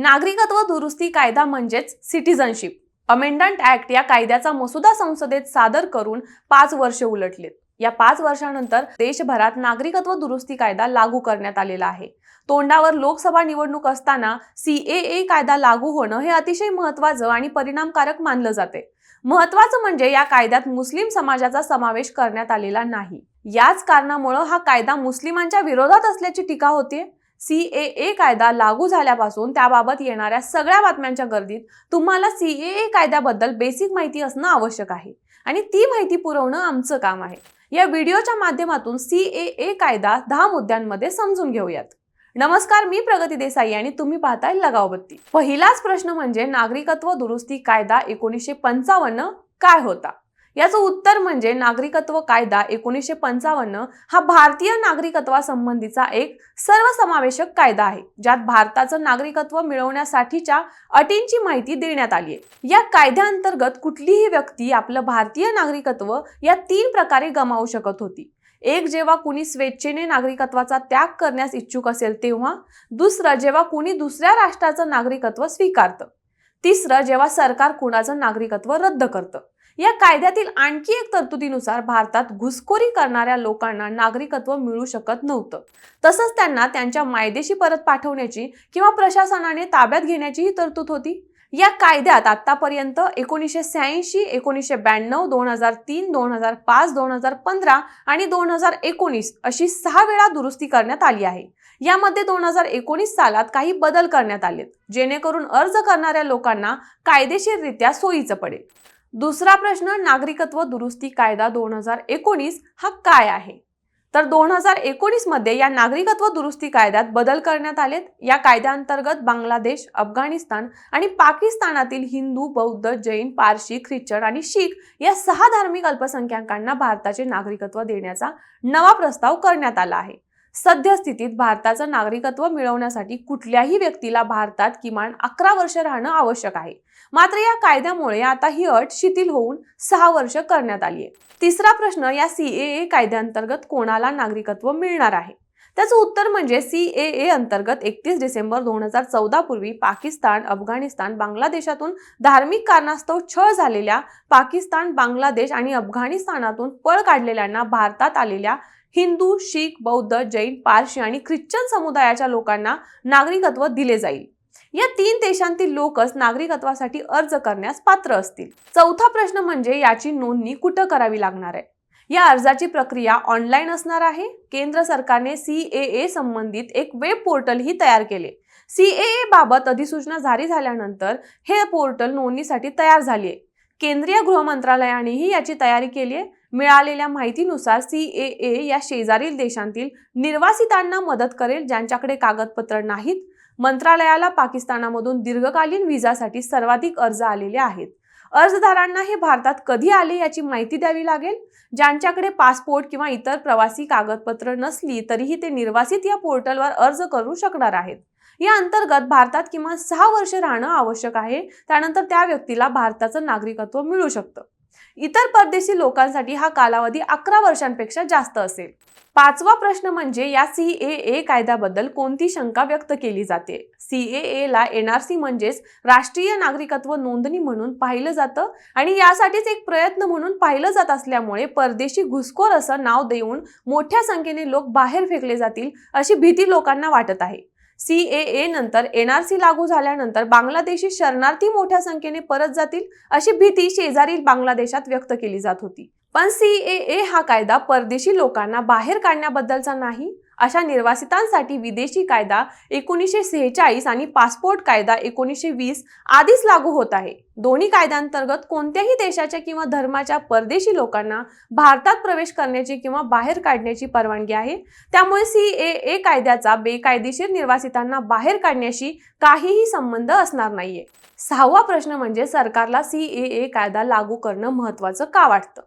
नागरिकत्व दुरुस्ती कायदा म्हणजेच सिटिझनशिप अमेंडंट ऍक्ट या कायद्याचा मसुदा संसदेत सादर करून पाच वर्षे उलटलेत. या पाच वर्षानंतर देशभरात नागरिकत्व दुरुस्ती कायदा लागू करण्यात आलेला आहे. तोंडावर लोकसभा निवडणूक असताना सीएए कायदा लागू होणं हे अतिशय महत्वाचं आणि परिणामकारक मानलं जाते. महत्वाचं म्हणजे या कायद्यात मुस्लिम समाजाचा समावेश करण्यात आलेला नाही. याच कारणामुळं हा कायदा मुस्लिमांच्या विरोधात असल्याची टीका होतीये? सीएए कायदा लागू झाल्यापासून त्याबाबत येणाऱ्या सगळ्या बातम्यांच्या गर्दीत तुम्हाला सीएए कायद्याबद्दल बेसिक माहिती असणं आवश्यक आहे. आणि ती माहिती पुरवणं आमचं काम आहे. या व्हिडिओच्या माध्यमातून सीएए कायदा दहा मुद्द्यांमध्ये समजून घेऊयात. नमस्कार मी प्रगती देसाई आणि तुम्ही पाहताय लगावबत्ती. पहिलाच प्रश्न म्हणजे नागरिकत्व दुरुस्ती कायदा एकोणीसशे पंचावन्न काय होता? याचं उत्तर म्हणजे नागरिकत्व कायदा एकोणीसशे पंचावन्न हा भारतीय नागरिकत्वासंबंधीचा एक सर्वसमावेशक कायदा आहे ज्यात भारताचं नागरिकत्व मिळवण्यासाठीच्या अटींची माहिती देण्यात आली आहे. या कायद्याअंतर्गत कुठलीही व्यक्ती आपलं भारतीय नागरिकत्व या तीन प्रकारे गमावू शकत होती. एक जेव्हा कुणी स्वेच्छेने नागरिकत्वाचा त्याग करण्यास इच्छुक असेल तेव्हा. दुसरं जेव्हा कुणी दुसऱ्या राष्ट्राचं नागरिकत्व स्वीकारतं. तिसरं जेव्हा सरकार कुणाचं नागरिकत्व रद्द करतं. या कायद्यातील आणखी एक तरतुदीनुसार भारतात घुसखोरी करणाऱ्या लोकांना नागरिकत्व मिळू शकत नव्हतं. तसंच त्यांना त्यांच्या मायदेशी परत पाठवण्याची किंवा प्रशासनाने ताब्यात घेण्याचीही तरतूद होती. या कायद्यात आतापर्यंत एकोणीसशे शहाऐंशी एकोणीसशे ब्याण्णव दोन हजार तीन दोन हजार पाच दोन हजार पंधरा आणि दोन हजार एकोणीस अशी सहा वेळा दुरुस्ती करण्यात आली आहे. यामध्ये दोन हजार एकोणीस सालात काही बदल करण्यात आलेत जेणेकरून अर्ज करणाऱ्या लोकांना कायदेशीररित्या सोयीचं पडेल. दुसरा प्रश्न नागरिकत्व दुरुस्ती कायदा दोन हजार एकोणीस हा काय आहे? तर दोन हजार एकोणीसमध्ये या नागरिकत्व दुरुस्ती कायद्यात बदल करण्यात आलेत. या कायद्याअंतर्गत बांगलादेश अफगाणिस्तान आणि पाकिस्तानातील हिंदू बौद्ध जैन पारशी ख्रिश्चन आणि शीख या सहा धार्मिक अल्पसंख्याकांना भारताचे नागरिकत्व देण्याचा नवा प्रस्ताव करण्यात आला आहे. सद्यस्थितीत भारताचं नागरिकत्व मिळवण्यासाठी कुठल्याही व्यक्तीला भारतात किमान अकरा वर्ष राहणं आवश्यक आहे. मात्र या कायद्यामुळे आता ही अट शिथिल होऊन सहा वर्ष करण्यात आली आहे. तिसरा प्रश्न या सी ए कायद्याअंतर्गत कोणाला नागरिकत्व मिळणार आहे? त्याचं उत्तर म्हणजे सी ए ए अंतर्गत एकतीस डिसेंबर दोन हजार चौदा पूर्वी पाकिस्तान अफगाणिस्तान बांगलादेशातून धार्मिक कारणास्तव छळ झालेल्या पाकिस्तान बांगलादेश आणि अफगाणिस्तानातून पळ काढलेल्यांना भारतात आलेल्या हिंदू शीख बौद्ध जैन पारशी आणि ख्रिश्चन समुदायाच्या लोकांना नागरिकत्व दिले जाईल. या तीन देशांतील लोकच नागरिकत्वासाठी अर्ज करण्यास पात्र असतील. चौथा प्रश्न म्हणजे याची नोंदणी कुठं करावी लागणार आहे? या अर्जाची प्रक्रिया ऑनलाईन असणार आहे? केंद्र सरकारने सीएए संबंधित एक वेब पोर्टलही तयार केले. सीएए बाबत अधिसूचना जारी झाल्यानंतर हे पोर्टल नोंदणीसाठी तयार झाली आहे केंद्रीय गृह मंत्रालयानेही याची तयारी केली आहे. मिळालेल्या माहितीनुसार सीएए या शेजारील देशांतील निर्वासितांना मदत करेल ज्यांच्याकडे कागदपत्र नाहीत मंत्रालयाला पाकिस्तानामधून दीर्घकालीन व्हिसासाठी सर्वाधिक अर्ज आलेले आहेत. अर्जदारांना हे भारतात कधी आले याची माहिती द्यावी लागेल? ज्यांच्याकडे पासपोर्ट किंवा इतर प्रवासी कागदपत्र नसली तरीही ते निर्वासित या पोर्टलवर अर्ज करू शकणार आहेत. या अंतर्गत भारतात किमान सहा वर्ष राहणं आवश्यक आहे. त्यानंतर त्या व्यक्तीला भारताचं नागरिकत्व मिळू शकतं. इतर परदेशी लोकांसाठी हा कालावधी अकरा वर्षांपेक्षा जास्त असेल. पाचवा प्रश्न म्हणजे या सीएए कायद्याबद्दल कोणती शंका व्यक्त केली जाते? सीएए ला सी म्हणजेच राष्ट्रीय नागरिकत्व नोंदणी म्हणून पाहिलं जातं आणि यासाठीच एक प्रयत्न म्हणून पाहिलं जात असल्यामुळे परदेशी घुसखोर असं नाव देऊन मोठ्या संख्येने लोक बाहेर फेकले जातील अशी भीती लोकांना वाटत आहे. सीएए नंतर एनआरसी लागू झाल्यानंतर बांगलादेशी शरणार्थी मोठ्या संख्येने परत जातील अशी भीती शेजारील बांगलादेशात व्यक्त केली जात होती. पण सीएए हा कायदा परदेशी लोकांना बाहेर काढण्याबद्दलचा नाही अशा निर्वासितांसाठी विदेशी कायदा एकोणीसशे सेहेचाळीस आणि पासपोर्ट कायदा एकोणीसशे वीस आधीच लागू होत आहे. दोन्ही कायद्यांतर्गत कोणत्याही देशाच्या किंवा धर्माच्या परदेशी लोकांना भारतात प्रवेश करण्याची किंवा बाहेर काढण्याची परवानगी आहे. त्यामुळे सी ए ए कायद्याचा बेकायदेशीर निर्वासितांना बाहेर काढण्याशी काहीही संबंध असणार नाहीये. सहावा प्रश्न म्हणजे सरकारला सी ए ए कायदा लागू करणं महत्वाचं का वाटतं?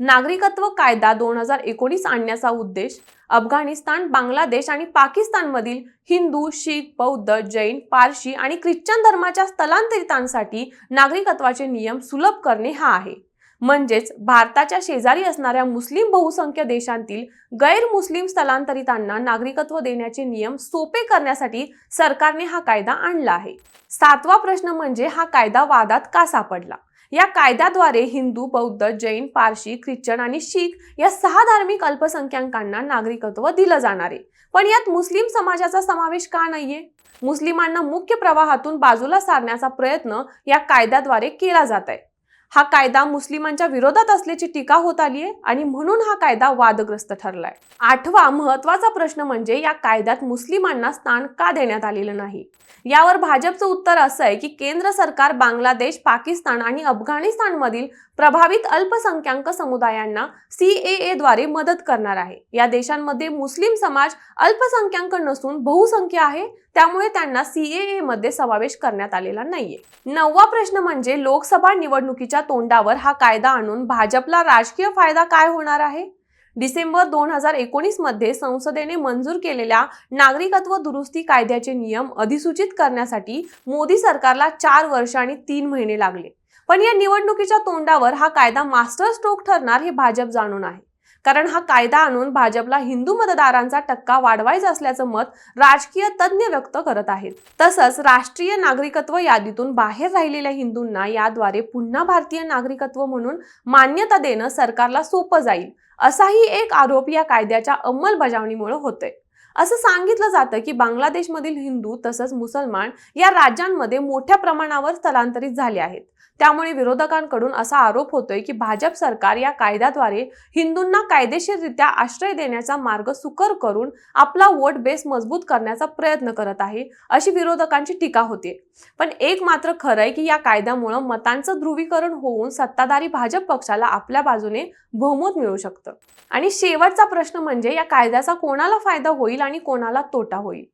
नागरिकत्व कायदा दोन हजार एकोणीस आणण्याचा उद्देश अफगाणिस्तान बांगलादेश आणि पाकिस्तानमधील हिंदू शीख बौद्ध जैन पारशी आणि ख्रिश्चन धर्माच्या स्थलांतरितांसाठी नागरिकत्वाचे नियम सुलभ करणे हा आहे. म्हणजेच भारताच्या शेजारी असणाऱ्या मुस्लिम बहुसंख्य देशांतील गैरमुस्लिम स्थलांतरितांना नागरिकत्व देण्याचे नियम सोपे करण्यासाठी सरकारने हा कायदा आणला आहे. सातवा प्रश्न म्हणजे हा कायदा वादात का सापडला? या कायद्याद्वारे हिंदू बौद्ध जैन पारशी ख्रिश्चन आणि शीख या सहा धार्मिक अल्पसंख्याकांना नागरिकत्व दिलं जाणार आहे. पण यात मुस्लिम समाजाचा समावेश का नाहीये? मुस्लिमांना मुख्य प्रवाहातून बाजूला सारण्याचा प्रयत्न या कायद्याद्वारे केला जात आहे. हा कायदा मुस्लिमांच्या विरोधात असल्याची टीका होत आली आहे आणि म्हणून हा कायदा वादग्रस्त ठरलाय. आठवा महत्त्वाचा प्रश्न म्हणजे या कायद्यात मुस्लिमांना स्थान का देण्यात आलेलं नाही? यावर भाजपचं उत्तर असं आहे की केंद्र सरकार बांगलादेश पाकिस्तान आणि अफगाणिस्तानमधील प्रभावित अल्पसंख्याक समुदायांना सीएए द्वारे मदत करणार आहे. या देशांमध्ये मुस्लिम समाज अल्पसंख्याक नसून बहुसंख्य आहे त्यामुळे त्यांना सीएए मध्ये समावेश करण्यात आलेला नाहीये. नववा प्रश्न म्हणजे लोकसभा निवडणुकीच्या तोंडावर हा कायदा आणून भाजपला राजकीय फायदा काय होणार आहे? डिसेंबर दोन हजार एकोणीसमध्ये संसदेने मंजूर केलेल्या नागरिकत्व दुरुस्ती कायद्याचे नियम अधिसूचित करण्यासाठी मोदी सरकारला चार वर्ष आणि तीन महिने लागले. पण या निवडणुकीच्या तोंडावर हा कायदा मास्टर स्ट्रोक ठरणार हे भाजप जाणून आहे. कारण हा कायदा आणून भाजपला हिंदू मतदारांचा टक्का वाढवायचा असल्याचं मत राजकीय तज्ज्ञ व्यक्त करत आहेत. तसंच राष्ट्रीय नागरिकत्व यादीतून बाहेर राहिलेल्या हिंदूंना याद्वारे पुन्हा भारतीय नागरिकत्व म्हणून मान्यता देणं सरकारला सोपं जाईल असाही एक आरोप या कायद्याच्या अंमलबजावणीमुळे होतोय. असं सांगितलं जातं की बांगलादेशमधील हिंदू तसंच मुसलमान या राज्यांमध्ये मोठ्या प्रमाणावर स्थलांतरित झाले आहेत. त्यामुळे विरोधकांकडून असा आरोप होतोय की भाजप सरकार या कायद्याद्वारे हिंदूंना कायदेशीररित्या आश्रय देण्याचा मार्ग सुकर करून आपला वोट बेस मजबूत करण्याचा प्रयत्न करत आहे अशी विरोधकांची टीका होते. पण एक मात्र खरं आहे की या कायद्यामुळं मतांचं ध्रुवीकरण होऊन सत्ताधारी भाजप पक्षाला आपल्या बाजूने बहुमत मिळू शकतं. आणि शेवटचा प्रश्न म्हणजे या कायद्याचा कोणाला फायदा होईल आणि कोणाला तोटा होईल?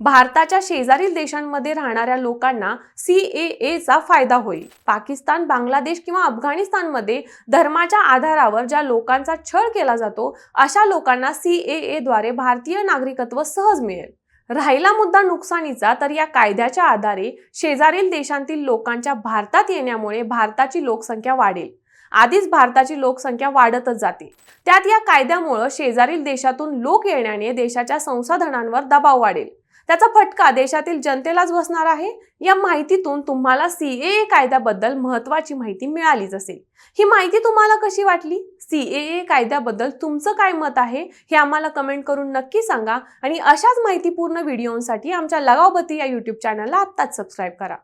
भारताच्या शेजारील देशांमध्ये राहणाऱ्या लोकांना सी चा फायदा होईल. पाकिस्तान बांगलादेश किंवा अफगाणिस्तानमध्ये धर्माच्या आधारावर ज्या लोकांचा छळ केला जातो अशा लोकांना सी द्वारे भारतीय नागरिकत्व सहज मिळेल. राहिला मुद्दा नुकसानीचा तर या कायद्याच्या आधारे शेजारील देशांतील लोकांच्या भारतात येण्यामुळे भारताची लोकसंख्या वाढेल. आधीच भारताची लोकसंख्या वाढतच जाते. त्यात या कायद्यामुळं शेजारील देशातून लोक येण्याने देशाच्या संसाधनांवर दबाव वाढेल. त्याचा फटका देशातील जनतेलाच बसणार आहे. या माहितीतून तुम्हाला सीएए कायद्याबद्दल महत्वाची माहिती मिळालीच असेल. ही माहिती तुम्हाला कशी वाटली? सीएए कायद्याबद्दल तुमचं काय मत आहे? हे आम्हाला कमेंट करून नक्की सांगा आणि अशाच माहितीपूर्ण व्हिडिओसाठी आमच्या लगावबती या युट्यूब चॅनलला आत्ताच सबस्क्राईब करा.